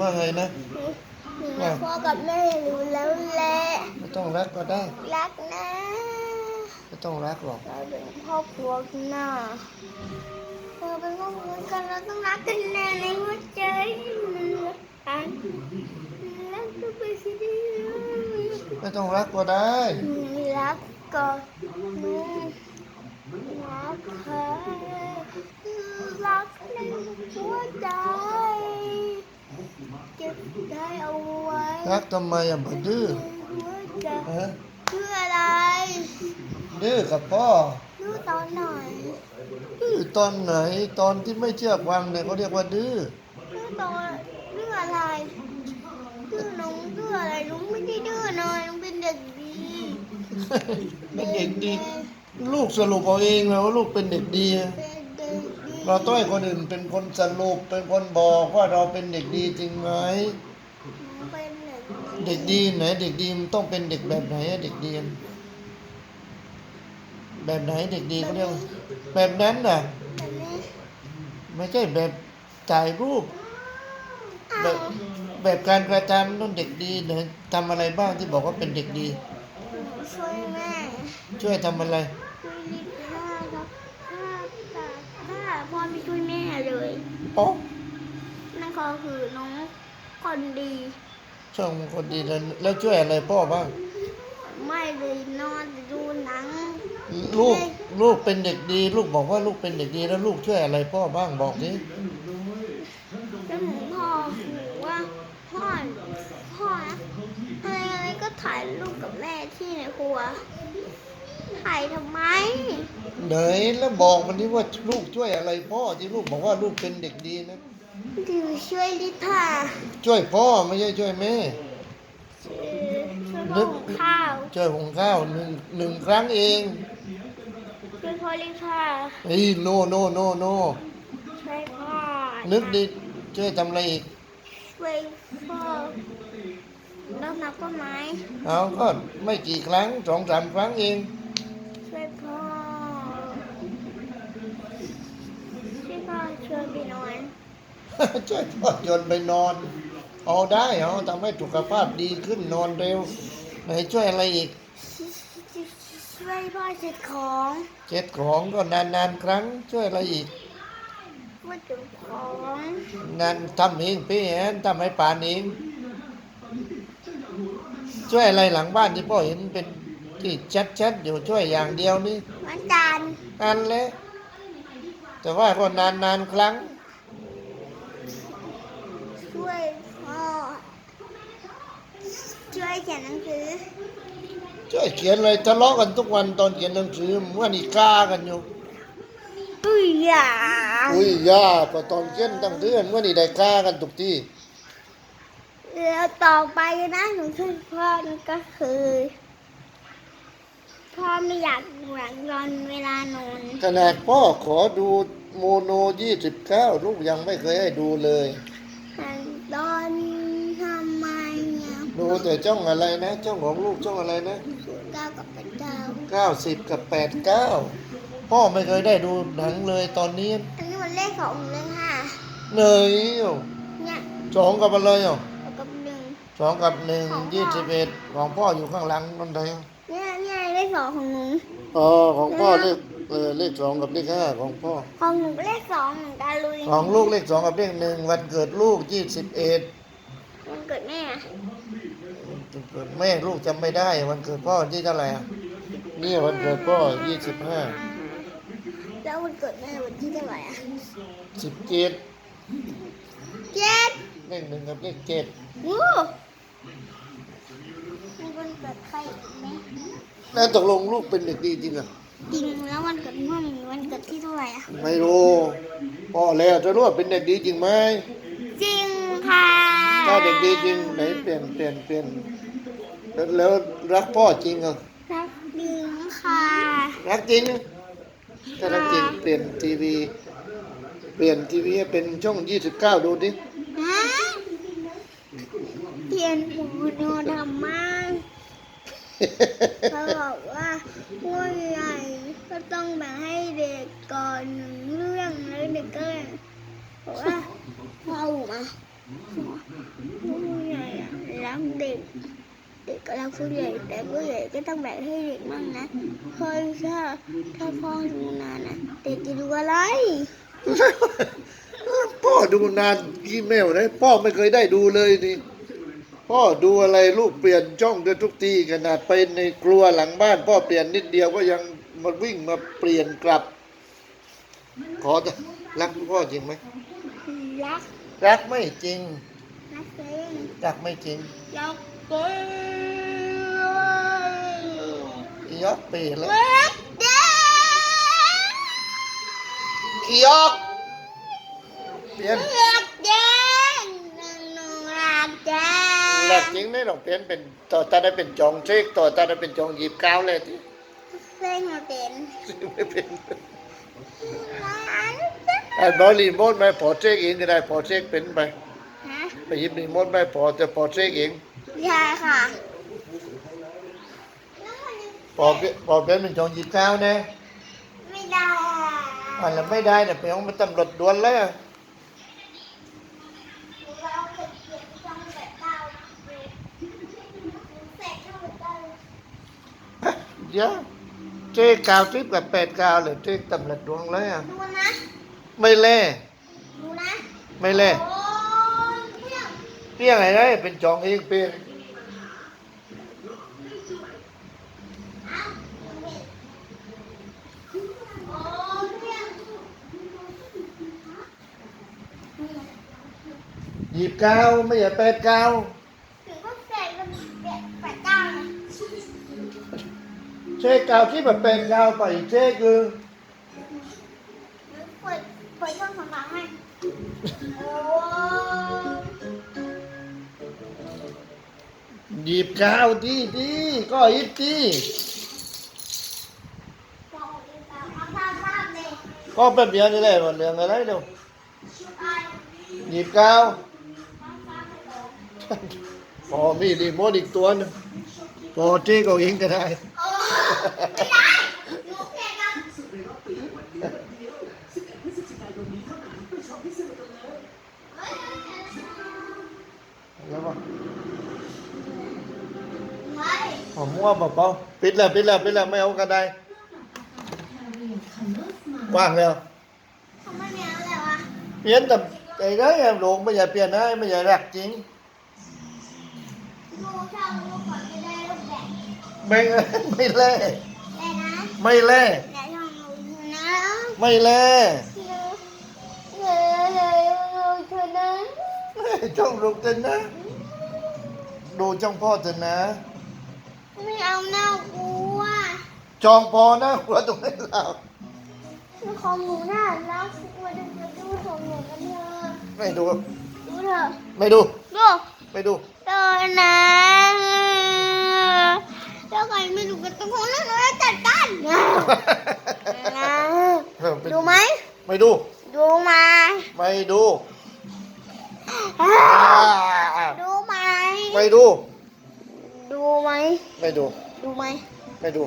ว่าไงนะหนูหนูรักพ่อกับแม่หนูแล้วแหละไม่ต้องรักก็ได้ รักนะไม่ต้องรักหรอกเราเป็นครอบครัวกันนะเราเป็นครอบครัวกันเราต้องรักกันแน่ในหัวใจมันรักกันรักก็เป็นสิ่งที่ไม่ต้องรักก็ได้รักก็หนูรักเธอรักในหัวใจ เก็บได้เอาไว้รักทำไมอะบ่ดื้อหัวใจฮะคืออะไรดื้อกับพ่อรู้ตอนไหนดื้อตอนไหนตอนที่ไม่เชื่อฟังเนี่ยเขาเรียกว่าดื้อรู้ตอนเรื่องอะไรดื้อน้องดื้ออะไรน้องไม่ได้ดื้อหน่อยน้องเป็นเด็กดีเป็นเด็กดี ลูกสรุปเอาเองนะว่าลูกเป็นเด็กดีเป็น เด็กดีเราต้องให้คนอื่นเป็นคนสรุปเป็นคนบอกว่าเราเป็นเด็กดีจริงไหมน้องเป็นเด็กดีเด็กดีไหนเด็กดีมันต้องเป็นเด็กแบบไหนอะเด็กดีอะแบบไหนเด็กดีเขาเรียกว่าแบบนั้นน่ะแบบนี้ไม่ใช่แบบจ่ายรูปอ้าแบบวแบบการกระทำต้องเด็กดีเนี่ยทำอะไรบ้างที่บอกว่าเป็นเด็กดีหนูช่วยแม่ช่วยทำอะไร ช่วยรีดผ้าครับผ้าตากผ้าพ่อไม่ช่วยแม่เลย อ๋อนั่นก็คือน้องคนดีช่างคนดีแล้วแล้วช่วยอะไรพ่อบ้าง ไม่เลยนอนดูหนัง ลูกลูกเป็นเด็กดี ลูกบอกว่าลูกเป็นเด็กดีแล้วลูกช่วยอะไรพ่อบ้างบอกสิแล้วหนูพ่อหนูว่าพ่อพ่อนะอะไรอะไรก็ถ่ายรูปกับแม่ที่ในครัว ถ่ายทำไม ไหนแล้วบอกมันที่ว่าลูกช่วยอะไรพ่อที่ลูกบอกว่าลูกเป็นเด็กดีนะดิวช่วยลิท่าช่วยพ่อไม่ใช่ช่วยแม่ช่วยพ่อหุงข้าวช่วยหุงข้าวหนึ่งหนึ่งครั้งเองช่วยพ่อลิท่าเฮ้ยโนโนโนโนช่วยพ่อนึกดิช่วยทำอะไรอีกช่วยพ่อแล้วนับต้นไม้เอาก็ไม่กี่ครั้งสองสามครั้งเอง ช่วยพ่อช่วยพ่อชวนไปนอน ช่วยพ่อจนไปนอน เอาได้เอาทำให้สุขภาพดีขึ้นนอนเร็วไหนช่วยอะไรอีก ช่วยพ่อเช็ดของเช็ดของก็นานๆครั้ง ช่วยอะไรอีกมาจุของงานทำเองพี่แอนทำให้ป่านเองช่วยอะไรหลังบ้านที่พ่อเห็นเป็นที่ชัดๆอยู่ช่วยอย่างเดียวนี่วันจันทร์อันเลยแต่ว่าก็นานๆครั้ง ช่วยพ่อ ช่วยเขียนหนังสือ ช่วยเขียนอะไรทะเลาะกันทุกวันตอนเขียนหนังสือเมื่อนี่กล้ากันอยู่อุ้ยอย่าอุ้ยย่าพอตอนเขียนตั้งเดือนเมื่อนี่ได้กล้ากันทุกที่แล้วต่อไปนะหนูช่วยพ่อนั่นก็คือพ่อไม่อยากหลังนอนเวลานอนขนาดพ่อขอดูโมโนยี่สิบเก้าลูกยังไม่เคยให้ดูเลย ดูแต่ช่องอะไรนะช่องของลูกช่องอะไรนะเก้ากับเป็นเก้าเก้าสิบกับแปดเก้าพ่อไม่เคยได้ดูหนังเลยตอนนี้อันนี้มันเลขสองเลขห้าเหนยเนี่ยสองกับอะไรอะแล้วกับหนึ่งสองกับหนึ่งยี่สิบเอ็ดของพ่ออยู่ข้างหลังนั่นเองเนี่ยเนี่ยเลขสองของหนูอ๋อของพ่อเลขเออเลขสองกับเลขห้าของพ่อ ของหนูก็เลขสองเหมือนกันเลยของลูกเลขสองกับเลขหนึ่งวันเกิดลูกยี่สิบเอ็ดมันเกิดแม่อะเกิดแม่ลูกจำไม่ได้ วันเกิดพ่อที่เท่าไหร่อะเนี่ยวันเกิดพ่อยี่สิบห้าแล้วมันเกิดแม่วันที่เท่าไหร่อะสิบเจ็ดเจ็ดเลขหนึ่งกับเลขเจ็ดวู้มีวันเกิดใครอีกไหมแล้วตกลงลูกเป็นเด็กดีจริงอะจริงแล้ววันเกิดพ่อมีวันเกิดที่เท่าไหร่อะไม่รู้พ่อแล้วจะรู้ว่าเป็นเด็กดีจริงไหมจริงค่ะถ้าเด็กดีจริงไหนเปลี่ยนเปลี่ยนเปลี่ยน แล้วแล้วรักพ่อจริงอะรักจริงค่ะรักจริงอะถ้ารักจริงเปลี่ยนทีวี เปลี่ยนทีวีให้เป็นช่องยี่สิบเก้าดูดิฮะเปลี่ยนหมูโนทำมาเขาบอกว่าผู้ใหญ่ก็ต้องแบ่งให้เด็กก่อนหนึ่งเรื่องแล้วเด็กก็เลยบอกว่าพ่อเอามาผู้ใหญ่อะรักเด็ก เด็กก็รักผู้ใหญ่ แต่ผู้ใหญ่ก็ต้องแบ่งให้เด็กบ้างนะเพราะถ้าถ้าพ่อดูนานนะเด็กจะดูอะไร พ่อดูนานกี่แมวนะพ่อไม่เคยได้ดูเลยนี่พ่อดูอะไรลูกเปลี่ยนช่องด้วยทุกทีขนาดไปในครัวหลังบ้าน พ่อเปลี่ยนนิดเดียวก็ยังมาวิ่งมาเปลี่ยนกลับ ขอจะรักพ่อจริงไหมรักรักไม่จริงรักเองรักไม่จริงรักเอง ยอกเปเลยรักเด็กขี้ยอกเปลี่ยนรักเด็กหนูรักเด็รักกจริงไหมลองเปลี่ยนเป็นต่อตาได้เป็นจองเช็คต่อตาได้เป็นจองหยิบกาวเลยที่เส้นมาเป็นไม่เป็นไอ้บอลรีโมทไม่พอเช็คเองก็ได้พอเช็คเป็นไปไปหยิบรีโมทไม่พอจะพอเช็คเอง ใช่ค่ะพอเปลี่ยนพอเปลี่ยนเป็นจองหยิบกาวนะไม่ได้อันนั้นไม่ได้เนี่ยไปห้องมันตำรวจด่วนเลยอะเราเคยเขียนช่องแบบเเรียกอะไรได้เป็นจองเองเป็นอ้าวโอ้ยเพี้ยงหยิบกาวไม่ใช่แปดกาวถึงก็เสร็จแล้วแบบแบบเก้าเลยเช็คกาวทิปกับแปดกาวไปเช็คคือ หยิบกาวที่ที่ก็หยิบที่กอีกแล้วเอาภาพภาพเลยก็แป๊บเดียวนี่แหละมันเรื่องอะไรเดี๋ยวหยิบกาวพอมีรีโมทอีกตัวหนึงพอเจ๊ก็เองก็ได้ไม่ได้ หอมมั่วเบาๆปิดแล้วปิดแล้วปิดแล้วไม่เอาก็ได้ว่างแล้วทำไมไม่เอาแล้ววะเปลี่ยนแต่ไอ้ได้หลงไม่อยากเปลี่ยนนะไม่อยากรักจริงดูช่องดูก่อนจะได้รูปแบบไม่ไม่แล่ได้นะไม่แล่ได้ช่องดูนะไม่แล่เฮ้ยเฮ้ยเฮ้ยนะช่องลูกเถอะนะ ดูช่องพ่อเถอะนะ ไม่เอาหน้ากลัวจองพอนะหัวตรงนี้เราไม่ของหนูน่ารักมาดูมาดูของหนูกันเถอะไม่ดู ดูเถอะไม่ดูดูไม่ดูเดินนะแล้วใครไม่ดูก็ต้องของหนูหนูจะจัดการนะดูไหมไม่ดู ดูไหมไม่ดู ดูไหมไม่ดูดู ไหมไม่ดู ดูไหมไม่ดู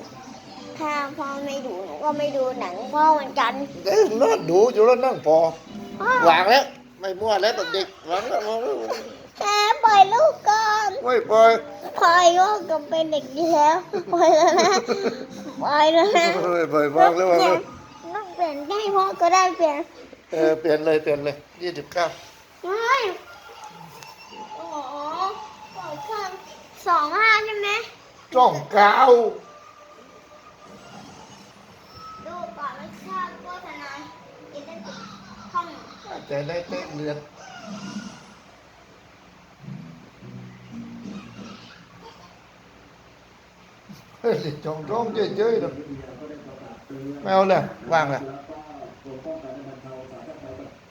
ถ้าพ่อไม่ดูหนูก็ไม่ดูหนังพ่อเหมือนกันเอ้ยนั่งดูอยู่แล้วนั่งพอวางแล้ว ไม่มั่วแล้วเด็กๆวางแล้ววางแล้วแค่ปล่อยลูกก่อนไม่ปล่อยปล่อยลูกก็เป็นเด็กดีแล้วปล่อยแล้วนะปล่อยแล้วนะไม่ปล่อยวางแล้ววางแล้วต้องเปลี่ยนให้พ่อก็ได้เปลี่ยนเออเปลี่ยนเลยเปลี่ยนเลยยี่สิบเก้า ไม่โอ้โหปล่อยข้าง สองห้าใช่ไหมจ้องเก้าดูก่อนไม่ชอบโฆษณาจะได้ติดห้องแต่ได้เต้นเลือนเฮ้ยจ้องร้องเฉยๆหรอกไม่เอาเลยว่างเลยไ